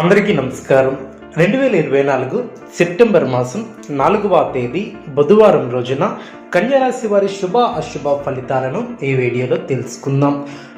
అందరికీ నమస్కారం. రెండు వేల ఇరవై నాలుగు సెప్టెంబర్ మాసం నాలుగవ తేదీ బుధవారం రోజున కన్యారాశి వారి శుభ అశుభ ఫలితాలను ఈ వీడియోలో తెలుసుకుందాం.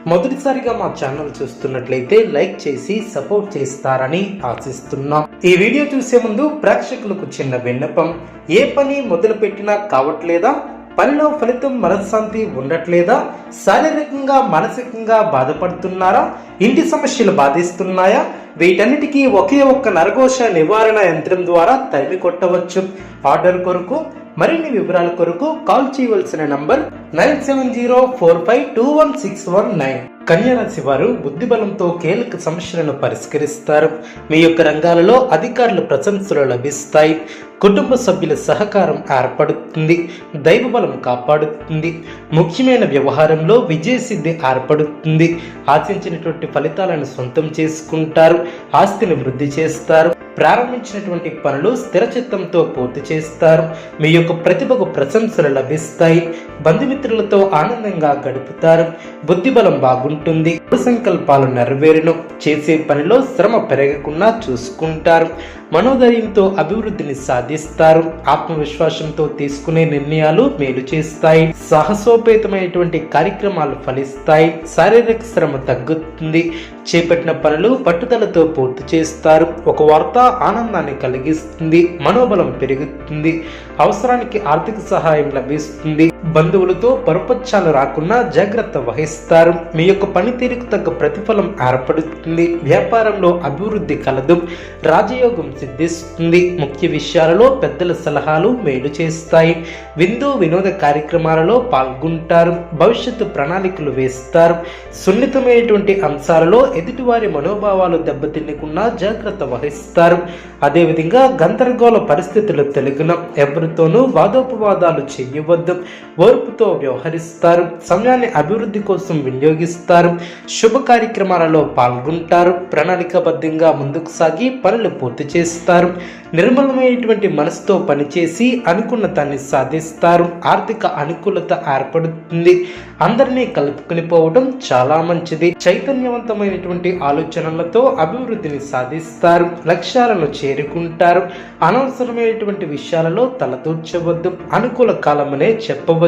మొదటిసారిగా మా ఛానల్ చూస్తున్నట్లయితే లైక్ చేసి సపోర్ట్ చేస్తారని ఆశిస్తున్నాం. ఈ వీడియో చూసే ముందు ప్రేక్షకులకు చిన్న విన్నపం. ఏ పని మొదలు పెట్టినా కావట్లేదా? పనిలో ఫలితం మనశ్శాంతి ఉండట్లేదా? శారీరకంగా మానసికంగా బాధపడుతున్నారా? ఇంటి సమస్యలు బాధిస్తున్నాయా? వీటన్నిటికీ ఒకే ఒక్క నరఘోష నివారణ యంత్రం ద్వారా తరిమి కొట్టవచ్చు. ఆర్డర్ కొరకు మరిన్ని వివరాల కొరకు కాల్ చేయవలసిన number nine seven zero four five two one six one nine. కన్యారాశి వారు బుద్ధిబలంతో కీలక సమస్యలను పరిష్కరిస్తారు. మీ యొక్క రంగాలలో అధికారుల ప్రశంసలు లభిస్తాయి. కుటుంబ సభ్యుల సహకారం ఏర్పడుతుంది. దైవబలం కాపాడుతుంది. ముఖ్యమైన వ్యవహారంలో విజయసిద్ధి ఏర్పడుతుంది. ఆశించినటువంటి ఫలితాలను సొంతం చేసుకుంటారు. ఆస్తిని వృద్ధి చేస్తారు. ప్రారంభించినటువంటి పనులు స్థిరచిత్తంతో పూర్తి చేస్తారు. మీ యొక్క ప్రతిభకు ప్రశంసలు లభిస్తాయి. బంధుమిత్రులతో ఆనందంగా గడుపుతారు. బుద్ధిబలం బాగుంటుంది. సంకల్పాలు నెరవేరును. చేసే పనిలో శ్రమ పెరగకుండా చూసుకుంటారు. మనోధైర్యంతో అభివృద్ధిని సాధిస్తారు. ఆత్మవిశ్వాసంతో తీసుకునే నిర్ణయాలు మేలు చేస్తాయి. సాహసోపేతమైనటువంటి కార్యక్రమాలు ఫలిస్తాయి. శారీరక శ్రమ తగ్గుతుంది. చేపట్టిన పనులు పట్టుదలతో పూర్తి చేస్తారు. ఒక వార్త ఆనందాన్ని కలిగిస్తుంది. మనోబలం పెరుగుతుంది. అవసరానికి ఆర్థిక సహాయం లభిస్తుంది. బంధువులతో పరపచ్చాలు రాకుండా జాగ్రత్త వహిస్తారు. మీ యొక్క పనితీరుకు తగ్గ ప్రతిఫలం ఏర్పడుతుంది. వ్యాపారంలో అభివృద్ధి కలదు. రాజయోగం సిద్ధిస్తుంది. ముఖ్య విషయాలలో పెద్దల సలహాలు మేలు చేస్తాయి. విందు వినోద కార్యక్రమాలలో పాల్గొంటారు. భవిష్యత్తు ప్రణాళికలు వేస్తారు. సున్నితమైనటువంటి అంశాలలో ఎదుటివారి మనోభావాలు దెబ్బతిన్నకుండా జాగ్రత్త వహిస్తారు. అదేవిధంగా గందరగోళ పరిస్థితులు తెలుగున ఎవరితోనూ వాదోపవాదాలు చేయవద్దు. ఓర్పుతో వ్యవహరిస్తారు సమయాన్ని అభివృద్ధి కోసం వినియోగిస్తారు శుభ కార్యక్రమాలలో పాల్గొంటారు ప్రణాళికబద్ధంగా ముందుకు సాగి పనులు పూర్తి చేస్తారు నిర్మలమైనటువంటి మనసుతో పనిచేసి అనుకున్న దాన్ని సాధిస్తారు ఆర్థిక అనుకూలత ఏర్పడుతుంది అందరినీ కలుపుకుని పోవడం చాలా మంచిది. చైతన్యవంతమైనటువంటి ఆలోచనలతో అభివృద్ధిని సాధిస్తారు లక్ష్యాలను చేరుకుంటారు అనవసరమైనటువంటి విషయాలలో తలదూర్చవద్దు అనుకూల కాలమనే చెప్పవచ్చు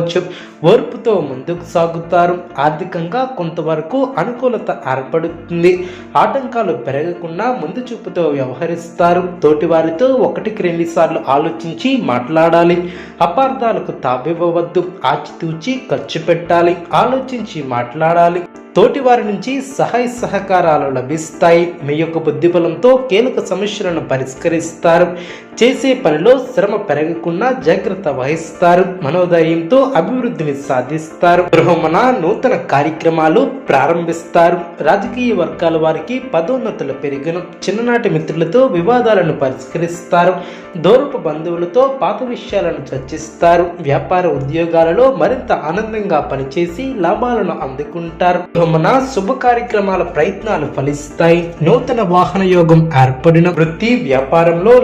ఓర్పుతో ముందుకు సాగుతారు. ఆర్థికంగా కొంతవరకు అనుకూలత ఏర్పడుతుంది. ఆటంకాలు పెరగకుండా ముందు చూపుతో వ్యవహరిస్తారు. తోటివారితో ఒకటికి రెండు సార్లు ఆలోచించి మాట్లాడాలి. అపార్థాలకు తావివ్వవద్దు. ఆచితూచి ఖర్చు పెట్టాలి. ఆలోచించి మాట్లాడాలి. తోటి వారి నుంచి సహాయ సహకారాలు లభిస్తాయి. మీ యొక్క బుద్ధిబలంతో కీలక సమస్యలను పరిష్కరిస్తారు. చేసే పనిలో శ్రమ పెరగకుండా జాగ్రత్త వహిస్తారు. మనోధైర్యంతో అభివృద్ధిని సాధిస్తారు. గృహమున నూతన కార్యక్రమాలు ప్రారంభిస్తారు. రాజకీయ వర్గాల వారికి పదోన్నతులు పెరిగిన చిన్ననాటి మిత్రులతో వివాదాలను పరిష్కరిస్తారు. దూరపు బంధువులతో పాత విషయాలను చర్చిస్తారు. వ్యాపార ఉద్యోగాలలో మరింత ఆనందంగా పనిచేసి లాభాలను అందుకుంటారు. గృహమున శుభ కార్యక్రమాల ప్రయత్నాలు ఫలిస్తాయి. నూతన వాహన యోగం ఏర్పడిన వృత్తి వ్యాపారంలో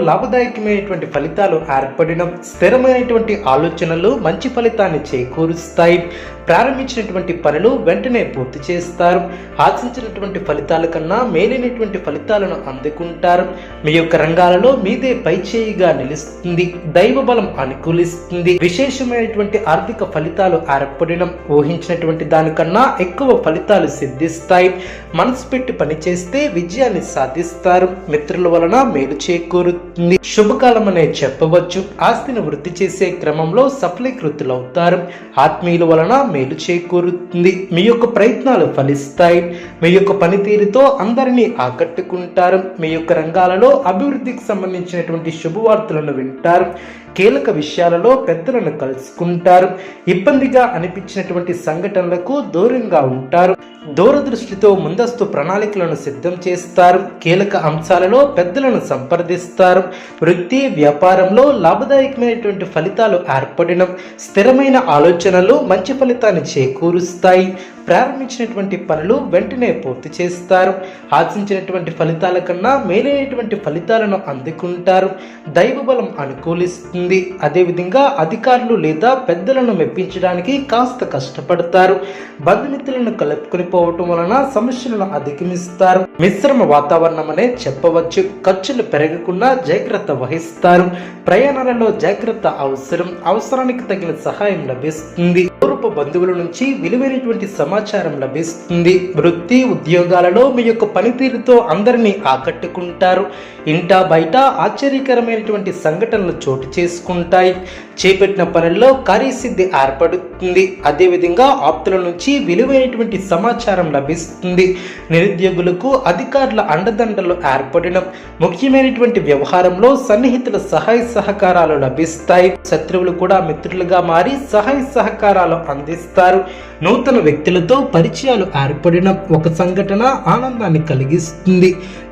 లాభదాయకమైనటువంటి ఫలితాలు ఏర్పడిన స్థిరమైనటువంటి ఆలోచనలు మంచి ఫలితాన్ని చేకూరుస్తాయి. ప్రారంభించినటువంటి పనులు వెంటనే పూర్తి చేస్తారు. ఆశించినటువంటి ఫలితాల కన్నా మేలైనటువంటి ఫలితాలను అందుకుంటారు. మీ యొక్క రంగాలలో మీదే పైచేయిగా నిలుస్తుంది. దైవ బలం అనుకూలిస్తుంది. విశేషమైనటువంటి ఆర్థిక ఫలితాలు ఏర్పడిన ఊహించినటువంటి దానికన్నా ఎక్కువ ఫలితాలు సిద్ధిస్తాయి. మనసు పెట్టి పనిచేస్తే విజయాన్ని సాధిస్తారు. మిత్రుల వలన మేలు చేకూరుతుంది. శుభ అనే చెప్పవచ్చు. ఆస్తిని వృద్ధి చేసే క్రమంలో సఫలీకృతులవుతారు. ఆత్మీయుల వలన మేలు చేకూరుతుంది. మీ యొక్క ప్రయత్నాలు ఫలిస్తాయి. మీ యొక్క పనితీరుతో అందరినీ ఆకట్టుకుంటారు. మీ యొక్క రంగాలలో అభివృద్ధికి సంబంధించినటువంటి శుభవార్తలను వింటారు. కీలక విషయాలలో పెద్దలను కలుసుకుంటారు. ఇబ్బందిగా అనిపించినటువంటి సంఘటనలకు దూరంగా ఉంటారు. దూరదృష్టితో ముందస్తు ప్రణాళికలను సిద్ధం చేస్తారు. కీలక అంశాలలో పెద్దలను సంప్రదిస్తారు. వృత్తి వ్యాపారంలో లాభదాయకమైనటువంటి ఫలితాలు ఏర్పడడం స్థిరమైన ఆలోచనలు మంచి ఫలితాన్ని చేకూరుస్తాయి. ప్రారంభించినటువంటి పనులు వెంటనే పూర్తి చేస్తారు. ఆశించినటువంటి ఫలితాల కన్నా మేలైనటువంటి ఫలితాలను అందుకుంటారు. దైవ బలం అనుకూలిస్తుంది. అదేవిధంగా అధికారులు లేదా పెద్దలను మెప్పించడానికి కాస్త కష్టపడతారు. బంధుమిత్రులను కలుపుకొని పోవటం వలన సమస్యలను అధిగమిస్తారు. మిశ్రమ వాతావరణం అనే చెప్పవచ్చు. ఖర్చులు పెరగకుండా జాగ్రత్త వహిస్తారు. ప్రయాణాలలో జాగ్రత్త అవసరం. అవసరానికి తగిన సహాయం లభిస్తుంది. పూర్వపు బంధువుల నుంచి విలువైనటువంటి సమాచారం లభిస్తుంది. వృత్తి ఉద్యోగాలలో మీ యొక్క పనితీరుతో అందరినీ ఆకట్టుకుంటారు. ఇంటా బయట ఆశ్చర్యకరమైనటువంటి సంఘటనలు చోటు చేసుకుంటాయి. చేపట్టిన పనుల్లో కార్యసిద్ధి ఏర్పడుతుంది. అదేవిధంగా ఆప్తుల నుంచి విలువైనటువంటి సమాచారం లభిస్తుంది. నిరుద్యోగులకు అధికారుల అండదండలు ఏర్పడడం ముఖ్యమైనటువంటి వ్యవహారంలో సన్నిహితుల సహాయ సహకారాలు లభిస్తాయి. శత్రువులు కూడా మిత్రులుగా మారి సహాయ సహకారాలు అందిస్తారు. నూతన వ్యక్తులతో పరిచయాలు ఏర్పడిన ఒక సంఘటన ఆనందాన్ని కలిగిస్తుంది.